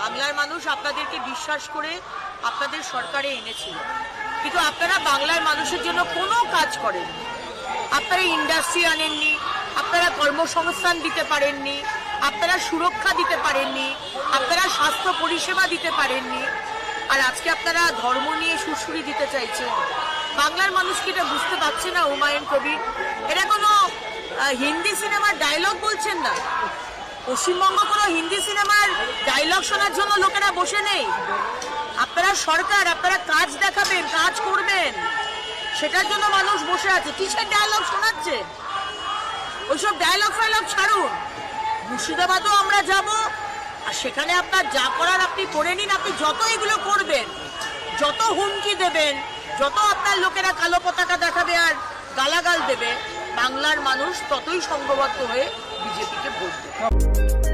বাংলার মানুষ আপনাদেরকে বিশ্বাস করে আপনাদের সরকারে এনেছিল। কিন্তু আপনারা বাংলার মানুষের জন্য কোনো কাজ করেননি। আপনারা ইন্ডাস্ট্রি আনেননি, আপনারা কর্মসংস্থান দিতে পারেননি, আপনারা সুরক্ষা দিতে পারেননি, আপনারা স্বাস্থ্য পরিষেবা দিতে পারেননি। আর আজকে আপনারা ধর্ম নিয়ে সুরসুরি দিতে চাইছেন। বাংলার মানুষ কি এটা বুঝতে পারছে না, হুমায়ুন কবির? এটা কোনো হিন্দি সিনেমার ডায়লগ বলছেন না। পশ্চিমবঙ্গ কোনো হিন্দি সিনেমার ডায়লগ শোনার জন্য লোকেরা বসে নেই। আপনারা সরকার, আপনারা কাজ দেখাবেন, কাজ করবেন। সেটার জন্য মানুষ বসে আছে। কিসের ডায়লগ শোনাচ্ছে? ওইসব ডায়লগ ফায়লগ ছাড়ুন। মুর্শিদাবাদও আমরা যাব। আর সেখানে আপনার যা করার আপনি করে নিন, আপনি যত এগুলো করবেন, যত হুমকি দেবেন, যত আপনার লোকেরা কালো পতাকা দেখাবে আর গালাগাল দেবে বাংলার মানুষ ততই সংঘবদ্ধ হয়ে বিজেপিকে ভোট দেবে